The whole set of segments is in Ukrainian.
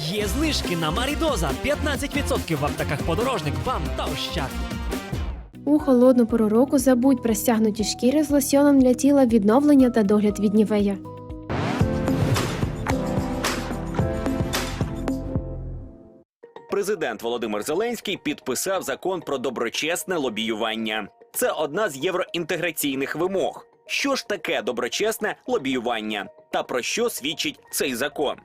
Є знижки на Марідоза 15% в аптеках подорожник вам та ощад. У холодну пору року забудь про стягнуті шкіри з лосьоном для тіла відновлення та догляд від нівея. Президент Володимир Зеленський підписав закон про доброчесне лобіювання. Це одна з євроінтеграційних вимог. Що ж таке доброчесне лобіювання та про що свідчить цей закон?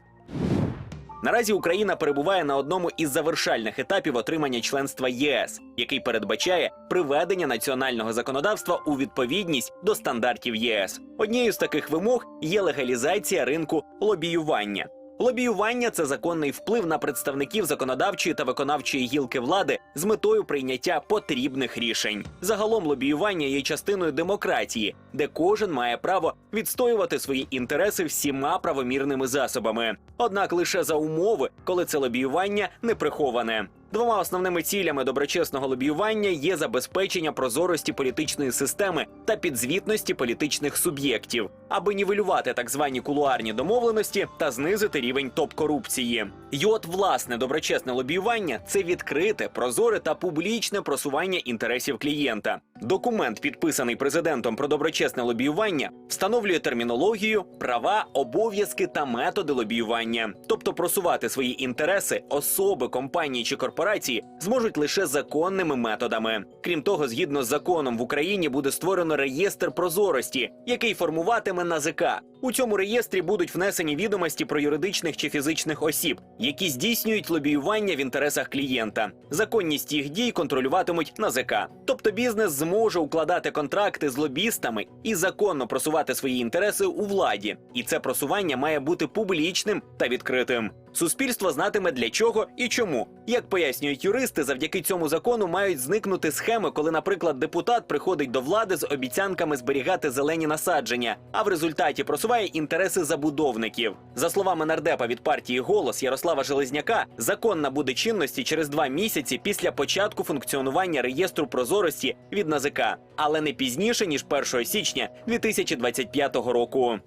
Наразі Україна перебуває на одному із завершальних етапів отримання членства ЄС, який передбачає приведення національного законодавства у відповідність до стандартів ЄС. Однією з таких вимог є легалізація ринку лобіювання. Лобіювання це законний вплив на представників законодавчої та виконавчої гілки влади з метою прийняття потрібних рішень. Загалом лобіювання є частиною демократії, де кожен має право відстоювати свої інтереси всіма правомірними засобами. Однак лише за умови, коли це лобіювання не приховане. Двома основними цілями доброчесного лобіювання є забезпечення прозорості політичної системи та підзвітності політичних суб'єктів, аби нівелювати так звані кулуарні домовленості та знизити рівень топ-корупції. І от власне доброчесне лобіювання це відкрите, прозоре та публічне просування інтересів клієнта. Документ, підписаний президентом про доброчесне лобіювання, встановлює термінологію, права, обов'язки та методи лобіювання. Тобто просувати свої інтереси особи, компанії чи корпорації зможуть лише законними методами. Крім того, згідно з законом в Україні буде створено реєстр прозорості, який формуватиме НАЗК. У цьому реєстрі будуть внесені відомості про юридичних чи фізичних осіб, які здійснюють лобіювання в інтересах клієнта. Законність їх дій контролюватимуть НАЗК. Тобто бізнес зможе укладати контракти з лобістами і законно просувати свої інтереси у владі. І це просування має бути публічним та відкритим. Суспільство знатиме для чого і чому. Як пояснюють юристи, завдяки цьому закону мають зникнути схеми, коли, наприклад, депутат приходить до влади з обіцянками зберігати зелені насадження, а в результаті просуває інтереси забудовників. За словами нардепа від партії Голос Ярослава Железняка, закон набуде чинності через два місяці після початку функціонування реєстру прозорості від НАЗК, але не пізніше ніж 1 січня 2025 року.